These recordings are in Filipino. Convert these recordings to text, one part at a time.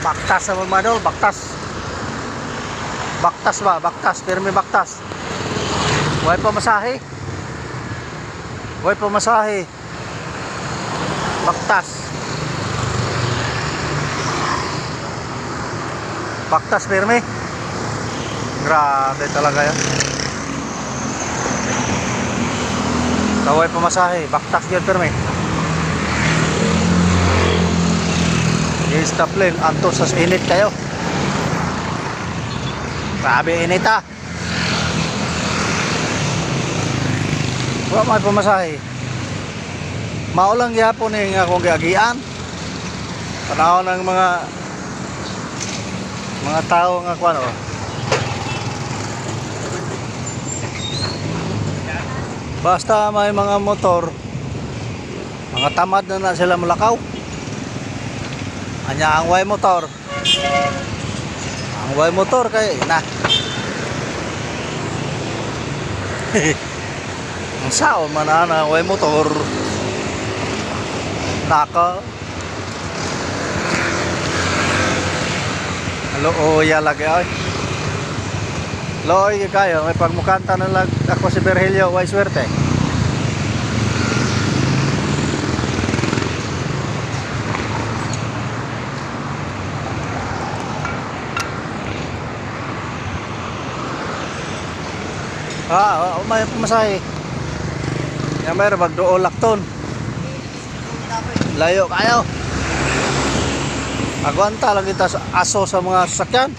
Baktas naman mga idol, baktas. Baktas ba? Baktas, pero may baktas. Huwag pa masahe. Huwag pa masahe. Baktas. Baktas, pirmi. Grabe talaga yan. Kaway pamasahe, baktas yun pirmi. Yes, taplin. Anto sa init kayo. Grabe init ah. Wala may pamasahe. Maulang gyapon ni nga akong giagian. Panahon ng mga mga tao nga kuan oh. Basta may mga motor, mga tamad na na sila mulakaw. Anya ang way motor. Ang way motor kay na. ang sao man ana way motor. Naka. Halo o ya lagi ay. Loy kayo may pagmukanta na lag ako si Virgilio way swerte. Ah, oh, may pumasahe. Yan may magdoon lakton. Layo kayo. Agwanta lang kita sa aso sa mga sasakyan.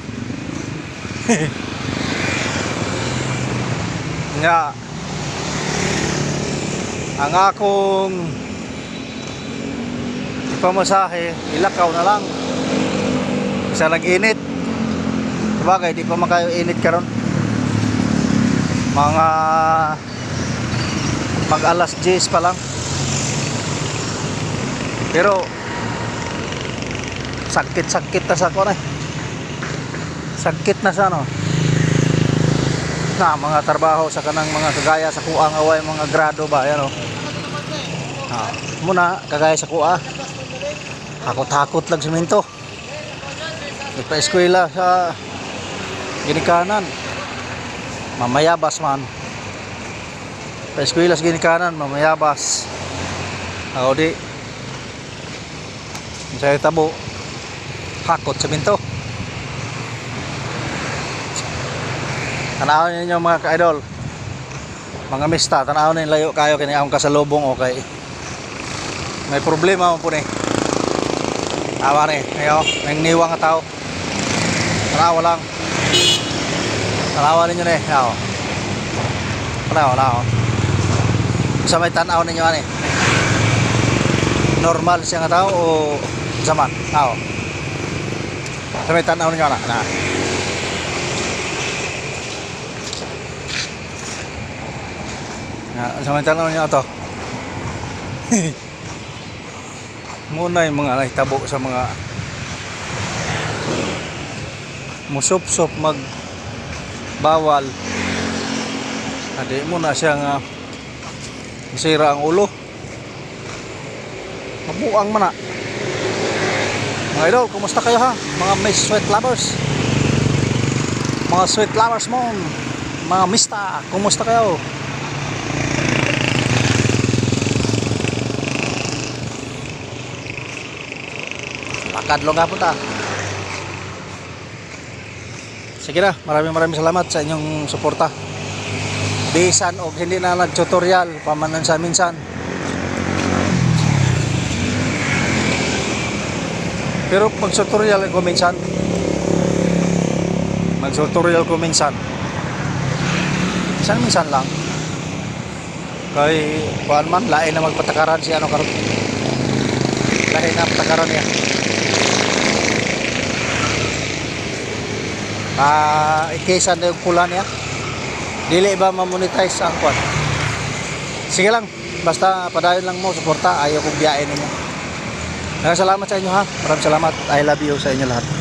Nga. Ang akong pamasahe, ilakaw na lang. Isa nag-init. Sabagay, di pa makayo init karon mga mag alas 10 pa lang. Pero sakit sakit na sa ko na sakit na sa ano? Na mga trabaho sa kanang mga kagaya sa kuang away mga grado ba yan o ah, muna kagaya sa kuha. Takot takot lang simento nagpa-eskwela sa ginikanan mamayabas man. Pa-eskwela sa ginikanan mamayabas. Ako di sa tabo hakot sa minto tanawin ninyo mga ka-idol. Mga mista tanawin ninyo layo kayo kini akong kasalubong okay? May problema mo po ni. Awa ni ayo may niwang tao. Tanawa lang tanawa ninyo ni ayo wala wala oh. sa may tanaw ninyo ani? Normal siya nga tao o zaman tao sa may tanaw ninyo na na sa may tanaw ninyo to muna yung mga nahitabo sa mga musup-sup mag bawal Adi mo na siya nga masira ang ulo. Mabuang man na. Mga idol, kumusta kayo ha? Mga may sweat lovers. Mga sweat lovers mo. Mga mista, kumusta kayo? Lakad lo nga punta. Sige na, maraming maraming salamat sa inyong suporta. Bisan og hindi na nag-tutorial pamanan sa minsan. Pero mag-tutorial ko minsan mag-tutorial ko minsan minsan minsan lang. Kay kuan man lain na magpatakaran si ano karon lain na patakaran niya ah ikisan na yung pula niya dili ba ma-monetize ang kwan? Sige lang basta padayon lang mo suporta ayaw kong biyain ninyo. Salamat sa inyo ha? Maraming salamat. I love you sa inyo lahat